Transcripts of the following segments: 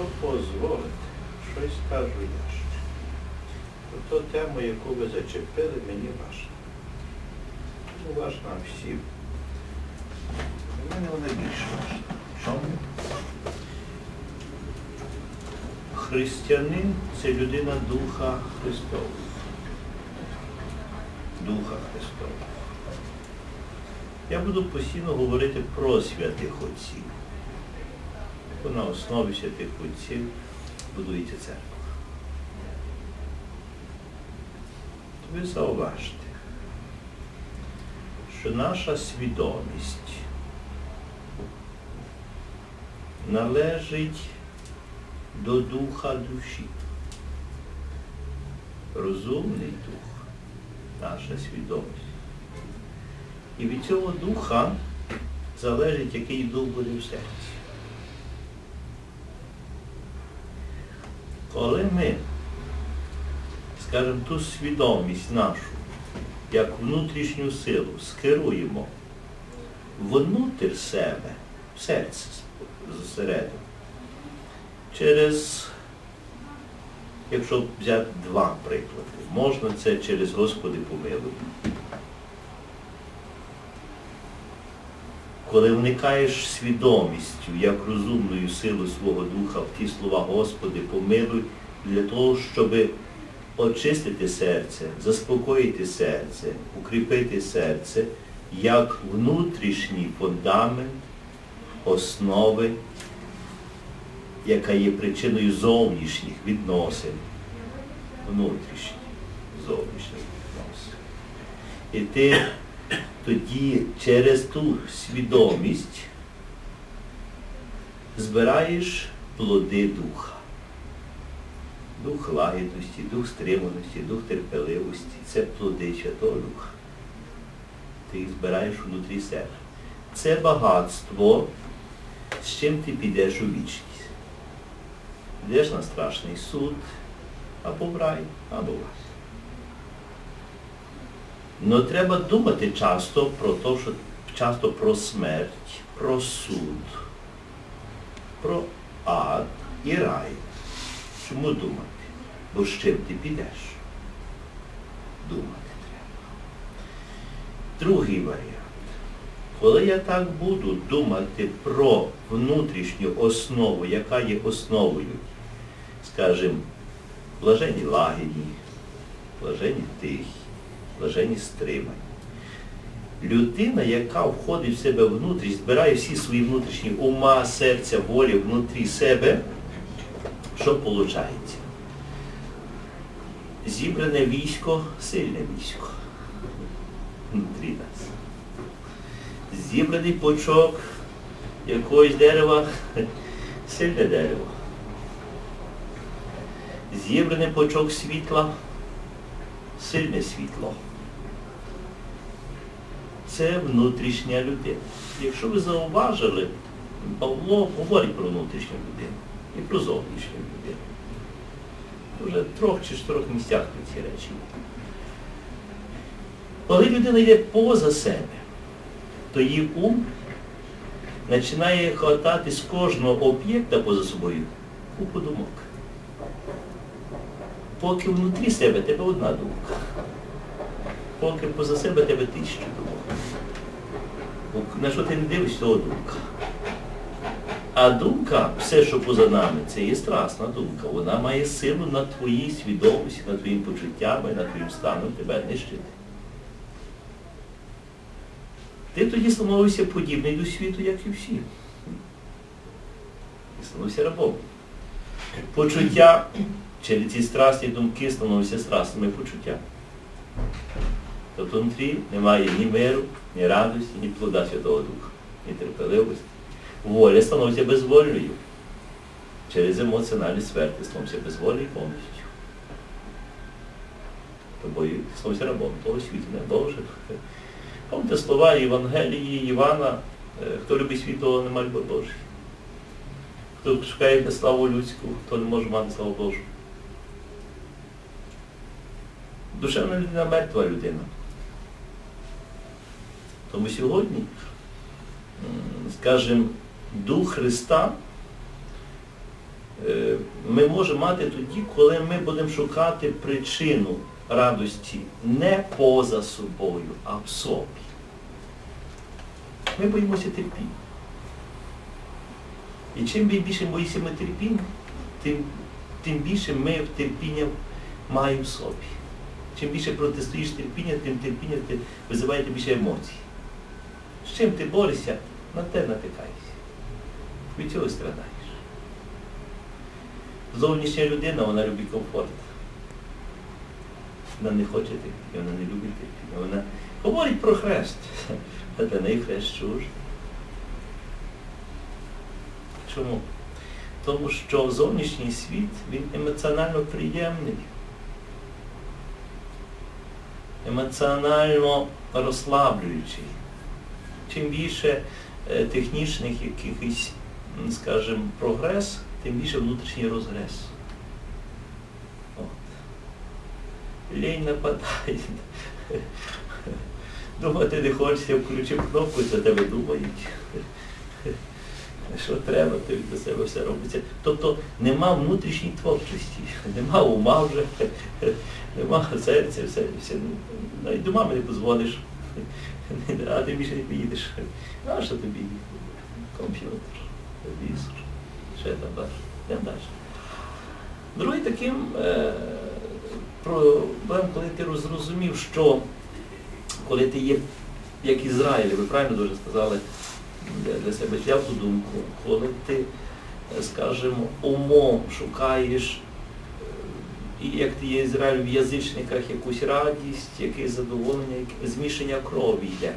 Якщо дозволите, щось скажу я ще. Про ту тему, яку ви зачепили, мені важко. Ну, важна всім. У мене вона більш важна. Чому? Християнин це людина Духа Христового. Духа Христового. Я буду постійно говорити про святих отців. Бо на основі святих отців будується церква. Ви зауважте, що наша свідомість належить до духа душі. Розумний дух, наша свідомість. І від цього духа залежить, який дух буде в серці. Коли ми, скажімо, ту свідомість нашу, як внутрішню силу, скеруємо внутрь себе, в серце зсередину, через, якщо взяти два приклади, можна це через Господи помилуй. Коли вникаєш свідомістю, як розумною силою свого духа в ті слова Господи, помилуй, для того, щоб очистити серце, заспокоїти серце, укріпити серце, як внутрішній фундамент основи, яка є причиною зовнішніх відносин, внутрішніх зовнішніх відносин. І ти тоді через ту свідомість збираєш плоди духа. Дух лагідності, дух стриманості, дух терпеливості. Це плоди Святого Духа. Ти їх збираєш внутрі себе. Це багатство, з чим ти підеш у вічність. Йдеш на страшний суд, або в рай, або в ад. Ну треба думати часто про те, що часто про смерть, про суд, про ад і рай. Чому думати? Бо з чим ти підеш? Думати треба. Другий варіант. Коли я так буду думати про внутрішню основу, яка є основою, скажімо, блажені лагідні, блажені тихі, блажені стримані. Людина, яка входить в себе внутрі, збирає всі свої внутрішні ума, серця, волі внутрі себе, що виходить? Зібране військо, сильне військо. Внутрі нас. Зібраний почок якогось дерева, сильне дерево. Зібраний почок світла, сильне світло. Це внутрішня людина. Якщо ви зауважили, Павло говорить про внутрішню людину і про зовнішню людину. Вже в трьох чи чотирьох місцях про ці речі. Коли людина йде поза себе, то її ум починає хватати з кожного об'єкта поза собою купу думок. Поки внутрі себе тебе одна думка. Поки поза себе тебе тисячу думок. На що ти не дивишся, того думка. А думка, все, що поза нами, це є страсна думка. Вона має силу на твоїй свідомості, над твоїм почуттями, над твоїм станом тебе нищити. Ти тоді становишся подібний до світу, як і всі. І становишся рабом. Почуття через ці страсні думки становляться страсними почуттями. Тобто внутрі немає ні миру, ні радості, ні плода Святого Духа, ні терпеливості. Воля становиться безвольною. Через емоціональні сферти становиться безволі повністю. Тобою становиться рабом того світу, не Боже. Помните слова Євангелії Івана, е, хто любить світ, того не має любов Божої. Хто шукає славу людську, хто не може мати славу Божу. Душевна людина мертва людина. Тому сьогодні, скажімо, Дух Христа е, ми можемо мати тоді, коли ми будемо шукати причину радості не поза собою, а в собі. Ми боїмося терпіння. І чим більше боїмося ми терпіння, тим, тим більше ми терпіння маємо в собі. Чим більше протистоїш терпіння, тим терпіння ти визиває більше емоцій. З чим ти борешся, на те натикаєшся. Від цього страдаєш. Зовнішня людина, вона любить комфорт. Вона не хоче терпіння, вона не любить терпіння. Вона говорить про хрест, а для неї хрест чужий. Чому? Тому що зовнішній світ, він емоціонально приємний, емоціонально розслаблюючий. Чим більше е, технічних якихось, скажімо, прогрес, тим більше внутрішній розгрес. От. Лінь нападає. Думати не хочеться, включив кнопку, за тебе думають. Що треба, то до себе все робиться. Тобто нема внутрішньої творчості, нема ума вже, нема серця, все, все. Навіть до мами не дозволиш, а ти більше не поїдеш. А що тобі? Комп'ютер, телевізор, ще там далі. Другий таким е, проблем, коли ти зрозумів, що коли ти є як Ізраїль, ви правильно дуже сказали, для, себе взяв ту думку, коли ти, е, скажімо, умом шукаєш, і як є Ізраїль в язичниках якусь радість, якесь задоволення, яке- змішання крові йде.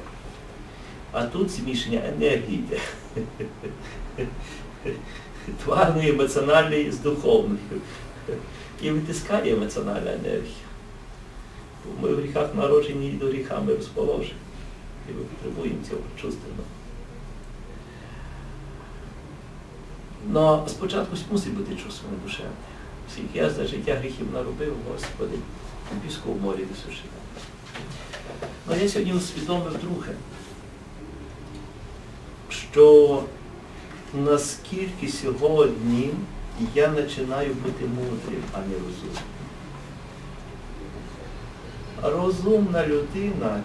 А тут змішання енергії йде. Тварної, емоціональної з духовною. І витискає емоціональна енергія. Бо Ми в гріхах народжені і до гріха ми розположені. І ми потребуємо цього чувственного. Но спочатку мусить бути чувственно душевне. Скільки я за життя гріхів наробив, Господи, у піску в морі не сушив. Но я сьогодні усвідомив друге, що наскільки сьогодні я починаю бути мудрим, а не розумним. Розумна людина,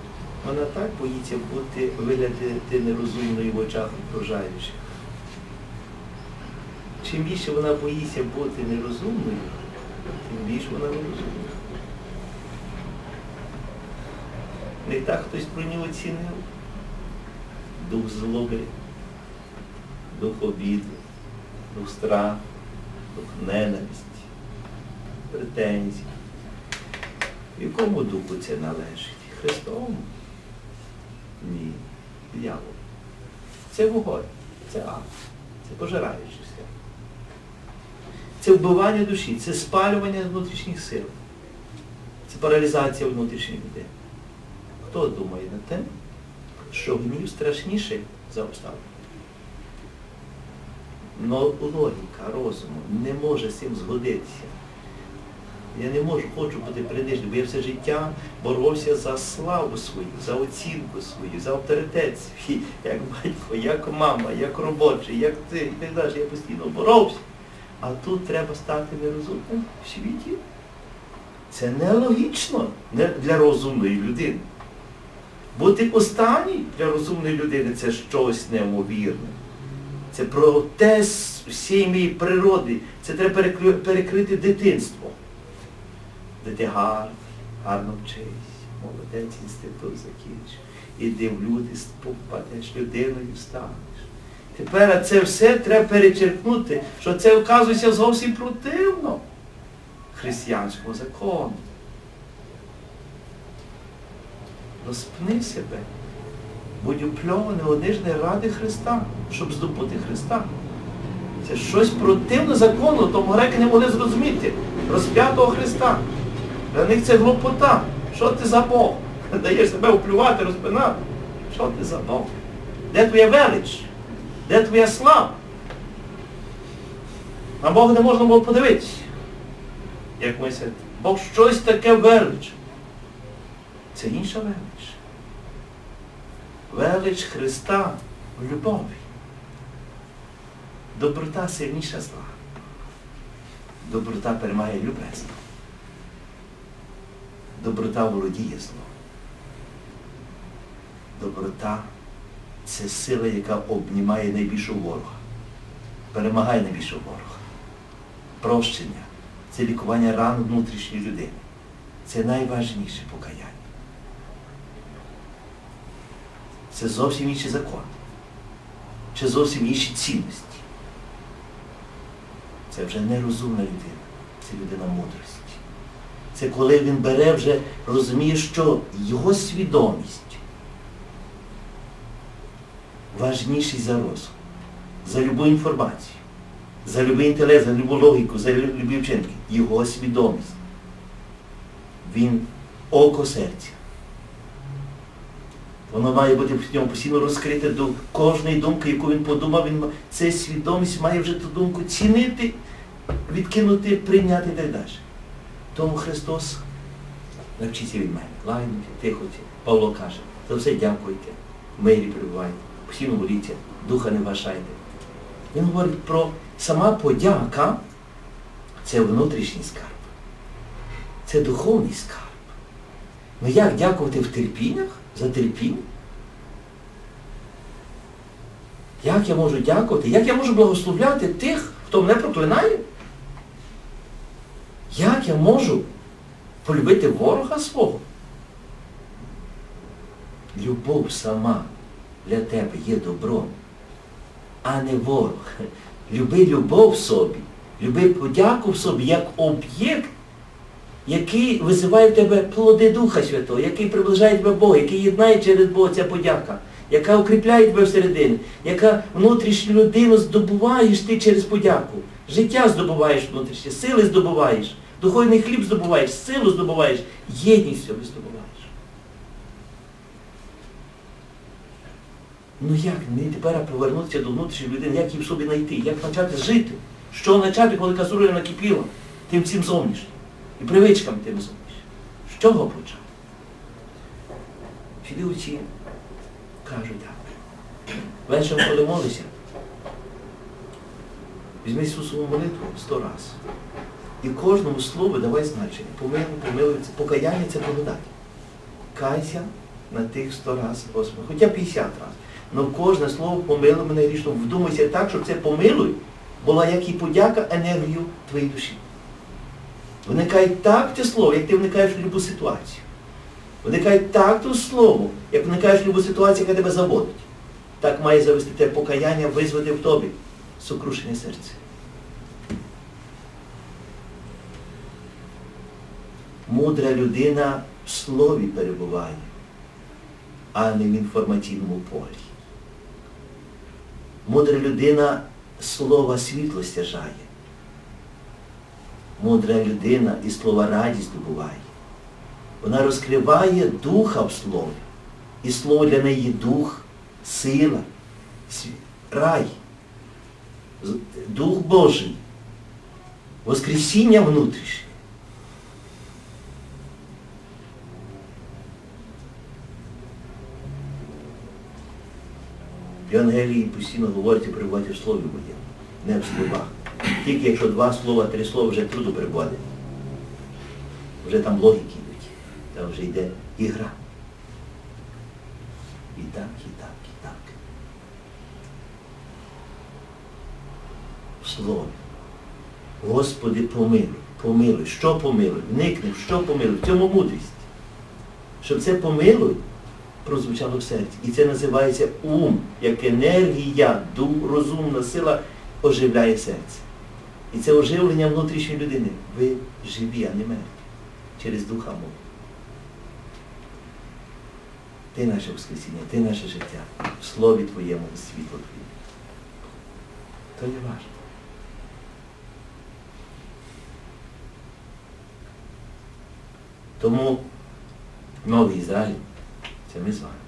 вона так боїться бути, виглядати нерозумною в очах окружаючих. Чим більше вона боїться бути нерозумною, тим більше вона нерозумна. Не так хтось про нього оцінив. Дух злоби, дух обіди, дух страху, дух ненависті, претензій. Якому духу це належить? Христовому? Ні. Дияволу. Це вогонь, це ад, це пожираючий. Це вбивання душі, це спалювання внутрішніх сил. Це паралізація внутрішньої людини. Хто думає над тим, що гнів страшніший за обставини? Но логіка розуму не може з цим згодитися. Я не можу, хочу бути принижений, бо я все життя боровся за славу свою, за оцінку свою, за авторитет свій, як батько, як мама, як робочий, як ти і так далі. Я постійно боровся. А тут треба стати нерозумним в світі. Це нелогічно для розумної людини. Бути останній для розумної людини це щось неймовірне. Це протест всієї природи. Це треба перекрити дитинство. Де ти гарно, гарно вчись, молодець інститут закінчиш. Іди в люди, попадеш людиною станеш. Тепер це все треба перечеркнути, що це оказується зовсім противно християнського закону. Розпни себе, будь упльований одежди ради Христа, щоб здобути Христа. Це щось противне закону, тому греки не могли зрозуміти розп'ятого Христа. Для них це глупота. Що ти за Бог? Даєш себе уплювати, розпинати. Що ти за Бог? Де твоя велич? Де твоя слава? На Бога не можна було подивитися. Як ми сидимо. Бог щось таке велич. Це інша велич. Велич Христа в любові. Доброта сильніша зла. Доброта перемагає любе зло. Доброта володіє злом. Доброта це сила, яка обнімає найбільшого ворога, перемагає найбільшого ворога. Прощення це лікування ран внутрішньої людини. Це найважніше покаяння. Це зовсім інший закон. Це зовсім інші цінності. Це вже нерозумна людина, це людина мудрості. Це коли він бере вже, розуміє, що його свідомість важніший за розум, за любу інформацію, за любий інтелект, за любу логіку, за любі вчинки. Його свідомість. Він око серця. Воно має бути в ньому постійно розкрите до кожної думки, яку він подумав, він це свідомість має вже ту думку цінити, відкинути, прийняти і так далі. Тому Христос навчиться від мене, лайнути, тихоті. Павло каже, за все дякуйте, мирі перебувайте, постійно моліться, духа не вважайте. Він говорить про сама подяка це внутрішній скарб. Це духовний скарб. Ну як дякувати в терпіннях за терпіння? Як я можу дякувати? Як я можу благословляти тих, хто мене проклинає? Як я можу полюбити ворога свого? Любов сама для тебе є добром, а не ворог. Люби любов в собі, люби подяку в собі як об'єкт, який визиває в тебе плоди Духа Святого, який приближає тебе Бога, який єднає через Бога ця подяка, яка укріпляє тебе всередині, яка внутрішню людину здобуваєш ти через подяку. Життя здобуваєш внутрішнє, сили здобуваєш, духовний хліб здобуваєш, силу здобуваєш, єдність здобуваєш. Ну як мені тепер повернутися до внутрішньої людини, як в собі знайти, як почати жити? Що почати, коли касуля накипіла тим всім зовнішнім? І привичками тим зовнішнім. З чого почати? Філіуці кажуть так. Вечором, коли молишся, візьми Ісусову молитву сто раз. І кожному слову давай значення. Помилуй, помилуй, покаяння це благодать. Кайся на тих сто раз, Господи, хоча 50 разів. Но кожне слово помилуй мене грішно. Вдумайся так, щоб це помилуй була як і подяка енергію твоєї душі. Виникає так те слово, як ти вникаєш в любу ситуацію. Виникає так то слово, як вникаєш в любу ситуацію, яка тебе заводить. Так має завести те покаяння, визвати в тобі сокрушення серця. Мудра людина в слові перебуває, а не в інформаційному полі. Мудра людина слова світло стяжає. Мудра людина і слова радість здобуває. Вона розкриває духа в слові. І слово для неї дух, сила, рай, дух Божий, воскресіння внутрішнє. Євангелії постійно говорить і перебувати в слові моєму, не в словах. Тільки якщо два слова, три слова вже трудно перебувати. Вже там логіки йдуть. Там вже йде ігра. І так, і так, і так. В слові. Господи, помилуй, помилуй. Що помилуй? Вникни, що помилуй? В цьому мудрість. Щоб це помилуй, прозвучало в серці. І це називається ум, як енергія, дух, розумна сила оживляє серце. І це оживлення внутрішньої людини. Ви живі, а не мертві. Через Духа Бога. Ти наше Воскресіння, ти наше життя. В слові Твоєму, в світло Твоє. То є важливо. Тому новий Ізраїль це ми з вами.